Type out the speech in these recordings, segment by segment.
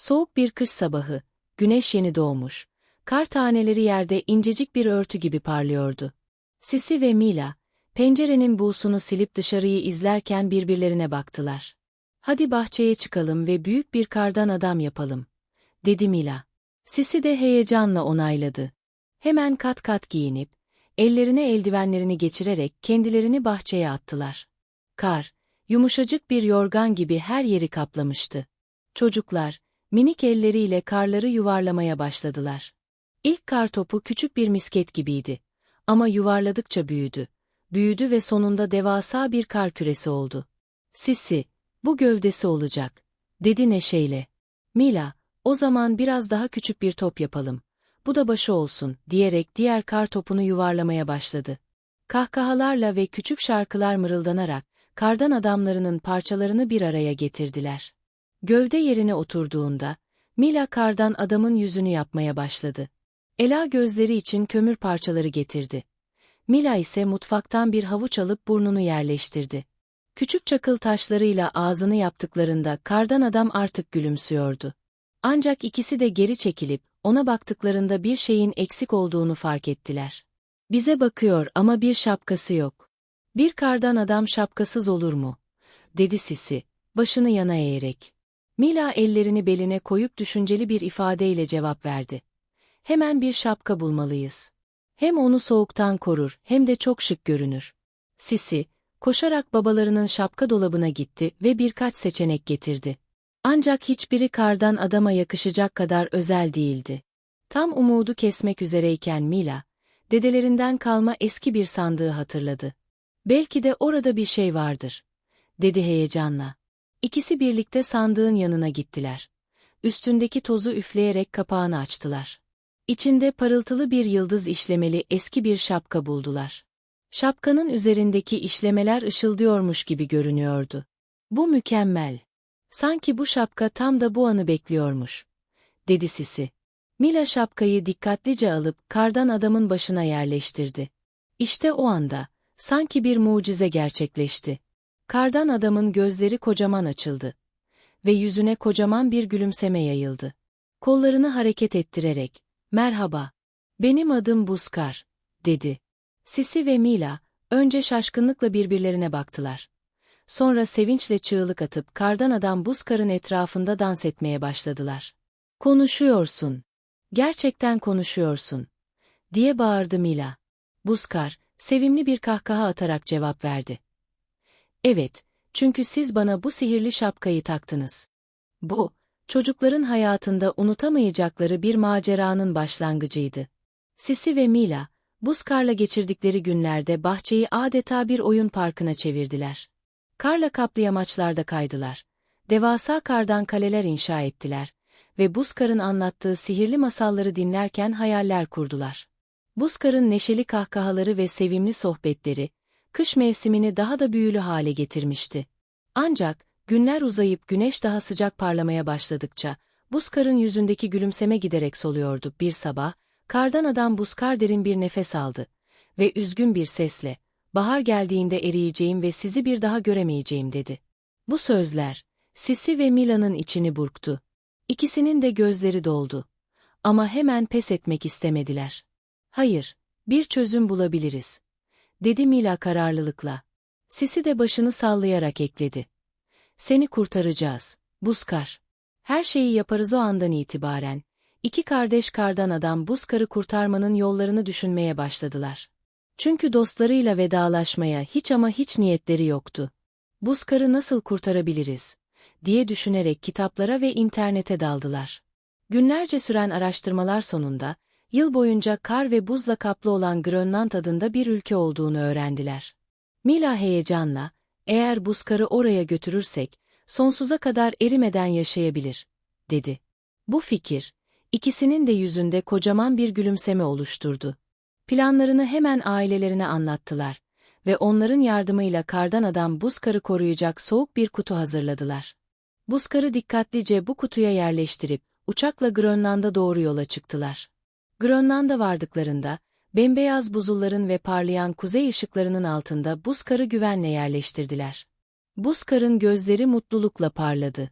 Soğuk bir kış sabahı, güneş yeni doğmuş, kar taneleri yerde incecik bir örtü gibi parlıyordu. Sisi ve Mila, pencerenin buğusunu silip dışarıyı izlerken birbirlerine baktılar. Hadi bahçeye çıkalım ve büyük bir kardan adam yapalım, dedi Mila. Sisi de heyecanla onayladı. Hemen kat kat giyinip, ellerine eldivenlerini geçirerek kendilerini bahçeye attılar. Kar, yumuşacık bir yorgan gibi her yeri kaplamıştı. Çocuklar, minik elleriyle karları yuvarlamaya başladılar. İlk kar topu küçük bir misket gibiydi. Ama yuvarladıkça büyüdü. Büyüdü ve sonunda devasa bir kar küresi oldu. Sisi, bu gövdesi olacak, dedi neşeyle. Mila, o zaman biraz daha küçük bir top yapalım. Bu da başı olsun, diyerek diğer kar topunu yuvarlamaya başladı. Kahkahalarla ve küçük şarkılar mırıldanarak, kardan adamlarının parçalarını bir araya getirdiler. Gövde yerine oturduğunda, Mila kardan adamın yüzünü yapmaya başladı. Ela gözleri için kömür parçaları getirdi. Mila ise mutfaktan bir havuç alıp burnunu yerleştirdi. Küçük çakıl taşlarıyla ağzını yaptıklarında kardan adam artık gülümsüyordu. Ancak ikisi de geri çekilip, ona baktıklarında bir şeyin eksik olduğunu fark ettiler. Bize bakıyor ama bir şapkası yok. Bir kardan adam şapkasız olur mu? dedi Sisi, başını yana eğerek. Mila ellerini beline koyup düşünceli bir ifadeyle cevap verdi. Hemen bir şapka bulmalıyız. Hem onu soğuktan korur hem de çok şık görünür. Sisi, koşarak babalarının şapka dolabına gitti ve birkaç seçenek getirdi. Ancak hiçbiri kardan adama yakışacak kadar özel değildi. Tam umudu kesmek üzereyken Mila, dedelerinden kalma eski bir sandığı hatırladı. Belki de orada bir şey vardır, dedi heyecanla. İkisi birlikte sandığın yanına gittiler. Üstündeki tozu üfleyerek kapağını açtılar. İçinde parıltılı bir yıldız işlemeli eski bir şapka buldular. Şapkanın üzerindeki işlemeler ışıldıyormuş gibi görünüyordu. Bu mükemmel. Sanki bu şapka tam da bu anı bekliyormuş, dedi Sisi. Mila şapkayı dikkatlice alıp kardan adamın başına yerleştirdi. İşte o anda, sanki bir mucize gerçekleşti. Kardan adamın gözleri kocaman açıldı. Ve yüzüne kocaman bir gülümseme yayıldı. Kollarını hareket ettirerek, merhaba, benim adım Buzkar, dedi. Sisi ve Mila, önce şaşkınlıkla birbirlerine baktılar. Sonra sevinçle çığlık atıp kardan adam Buzkar'ın etrafında dans etmeye başladılar. Konuşuyorsun. Gerçekten konuşuyorsun. Diye bağırdı Mila. Buzkar, sevimli bir kahkaha atarak cevap verdi. Evet, çünkü siz bana bu sihirli şapkayı taktınız. Bu, çocukların hayatında unutamayacakları bir maceranın başlangıcıydı. Sisi ve Mila, Buzkar'la geçirdikleri günlerde bahçeyi adeta bir oyun parkına çevirdiler. Karla kaplı yamaçlarda kaydılar. Devasa kardan kaleler inşa ettiler ve Buzkar'ın anlattığı sihirli masalları dinlerken hayaller kurdular. Buzkar'ın neşeli kahkahaları ve sevimli sohbetleri, kış mevsimini daha da büyülü hale getirmişti. Ancak, günler uzayıp güneş daha sıcak parlamaya başladıkça, Buzkar'ın yüzündeki gülümseme giderek soluyordu bir sabah, kardan adam Buzkar derin bir nefes aldı ve üzgün bir sesle, bahar geldiğinde eriyeceğim ve sizi bir daha göremeyeceğim dedi. Bu sözler, Sisi ve Mila'nın içini burktu. İkisinin de gözleri doldu. Ama hemen pes etmek istemediler. Hayır, bir çözüm bulabiliriz. Dedi Mila kararlılıkla. Sisi de başını sallayarak ekledi. Seni kurtaracağız, Buzkar. Her şeyi yaparız o andan itibaren. İki kardeş kardan adam Buzkar'ı kurtarmanın yollarını düşünmeye başladılar. Çünkü dostlarıyla vedalaşmaya hiç ama hiç niyetleri yoktu. Buzkar'ı nasıl kurtarabiliriz? diye düşünerek kitaplara ve internete daldılar. Günlerce süren araştırmalar sonunda, yıl boyunca kar ve buzla kaplı olan Grönland adında bir ülke olduğunu öğrendiler. Mila heyecanla, eğer buzkarı oraya götürürsek, sonsuza kadar erimeden yaşayabilir, dedi. Bu fikir, ikisinin de yüzünde kocaman bir gülümseme oluşturdu. Planlarını hemen ailelerine anlattılar ve onların yardımıyla kardan adam buzkarı koruyacak soğuk bir kutu hazırladılar. Buzkarı dikkatlice bu kutuya yerleştirip, uçakla Grönland'a doğru yola çıktılar. Grönland'a vardıklarında, bembeyaz buzulların ve parlayan kuzey ışıklarının altında buzkarı güvenle yerleştirdiler. Buzkarın gözleri mutlulukla parladı.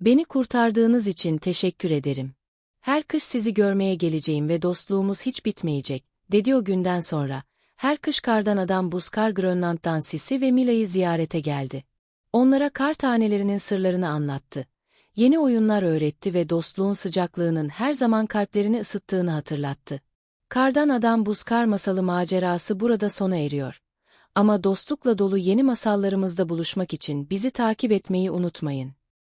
Beni kurtardığınız için teşekkür ederim. Her kış sizi görmeye geleceğim ve dostluğumuz hiç bitmeyecek, dedi o günden sonra. Her kış kardan adam Buzkar Grönland'dan Sisi ve Mila'yı ziyarete geldi. Onlara kar tanelerinin sırlarını anlattı. Yeni oyunlar öğretti ve dostluğun sıcaklığının her zaman kalplerini ısıttığını hatırlattı. Kardan Adam Buzkar masalı macerası burada sona eriyor. Ama dostlukla dolu yeni masallarımızda buluşmak için bizi takip etmeyi unutmayın.